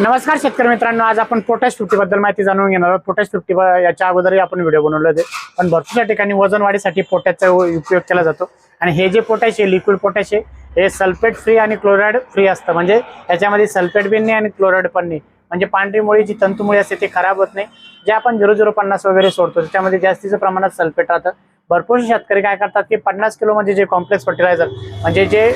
नमस्कार शेतकरी मित्रांनो आज आपण पोटॅश फिफ्टीबद्दल माहिती जाणून घेणार आहोत. पोटॅश फिफ्टी याच्या अगोदरही आपण व्हिडिओ बनवले होते. पण भरपूरशा ठिकाणी वजन वाढीसाठी पोटॅशचा उपयोग केला जातो. आणि हे जे पोटॅश आहे लिक्विड पोटॅश आहे हे सल्फेट फ्री आणि क्लोराईड फ्री असतं. म्हणजे याच्यामध्ये सल्फेट पण नाही आणि क्लोराईड पण नाही. म्हणजे पांढरी मुळी जी तंतुमुळी असते ते खराब होत नाही. जे आपण झिरो झिरो पन्नास वगैरे सोडतो त्याच्यामध्ये जास्तीचं प्रमाणात सल्फेट राहतं. भरपूर शेतकरी काय करतात की पन्नास किलो म्हणजे जे कॉम्प्लेक्स फर्टिलायझर म्हणजे जे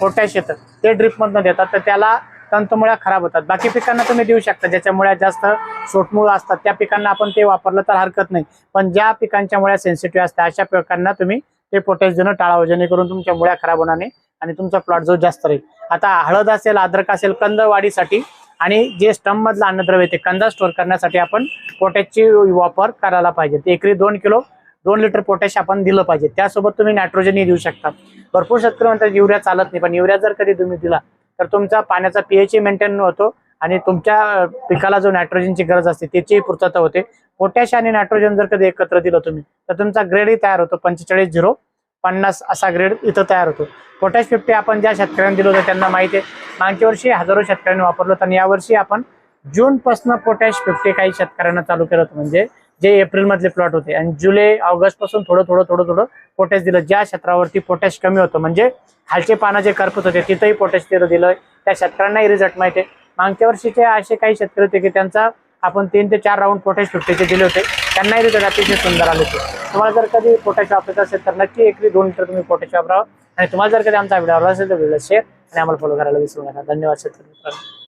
पोटॅश येतं ते ड्रिपमधनं देतात. तर त्याला तंतुमुळ्या खराब होतात. बाकी पिकांना तुम्ही देऊ शकता. ज्याच्या मुळ्या जास्त सोटमुळ असतात त्या पिकांना आपण ते वापरलं तर हरकत नाही. पण ज्या पिकांच्या मुळ्या सेन्सिटिव्ह असतात अशा पिकांना तुम्ही ते पोटॅश देणं टाळावं. जेणेकरून तुमच्या मुळ्या खराब होणार नाही आणि तुमचा प्लॉट जो जास्त राहील. आता हळद असेल अद्रक असेल कंद वाढीसाठी आणि जे स्टम मधलं अन्नद्रव्य ते कंदा स्टोअर करण्यासाठी आपण पोटॅशची वापर करायला पाहिजे. ते एकरी दोन किलो दोन लिटर पोटॅश आपण दिलं पाहिजे. त्यासोबत तुम्ही नायट्रोजनही देऊ शकता. भरपूर शेतकरी म्हणतात युरिया चालत नाही. पण युरिया जर कधी तुम्ही दिला तर तुमचा पाण्याचा पीएच मेंटेन होतो आणि तुमच्या पिकाला जो नायट्रोजनची गरज असते त्याचीही पूर्तता होते. पोटॅश आणि नायट्रोजन जर कधी एकत्र दिलं तुम्ही तर तुमचा ग्रेडही तयार होतो. पंचेचाळीस झिरो पन्नास असा ग्रेड इथं तयार होतो. पोटॅश फिफ्टी आपण ज्या शेतकऱ्यांना दिलं होतं त्यांना माहिती आहे. मागच्या वर्षी हजारो शेतकऱ्यांनी वापरलं होतं आणि यावर्षी आपण जून पासून पोटॅश फिफ्टी काही शेतकऱ्यांना चालू केलं होतं. म्हणजे जे एप्रिल मधले प्लॉट होते. आणि जुलै ऑगस्टपासून थोडं थोडं थोडं थोडं पोटॅश दिलं. ज्या क्षेत्रावरती पोटॅश कमी होतं म्हणजे खालचे पानं जे करपत होते तिथंही पोटॅश दिलं दिलं. त्या शेतकऱ्यांनाही रिझल्ट माहिती आहे. मागच्या वर्षीचे असे काही शेतकरी होते की त्यांचा आपण तीन ते चार राऊंड पोटॅश फिफ्टीचे दिले होते. त्यांनाही रिझल्ट अतिशय सुंदर आले होते. तुम्हाला जर कधी पोटॅश वापरायचं असेल तर नक्की एकरी दोन लिटर तुम्ही पोटॅश वापरावं. आणि तुम्हाला जर कधी आमचा व्हिडिओ आवडला असेल तर व्हिडिओ शेअर आणि आम्हाला फॉलो करायला विसरू नका. धन्यवाद शेतकरी मित्रांनो.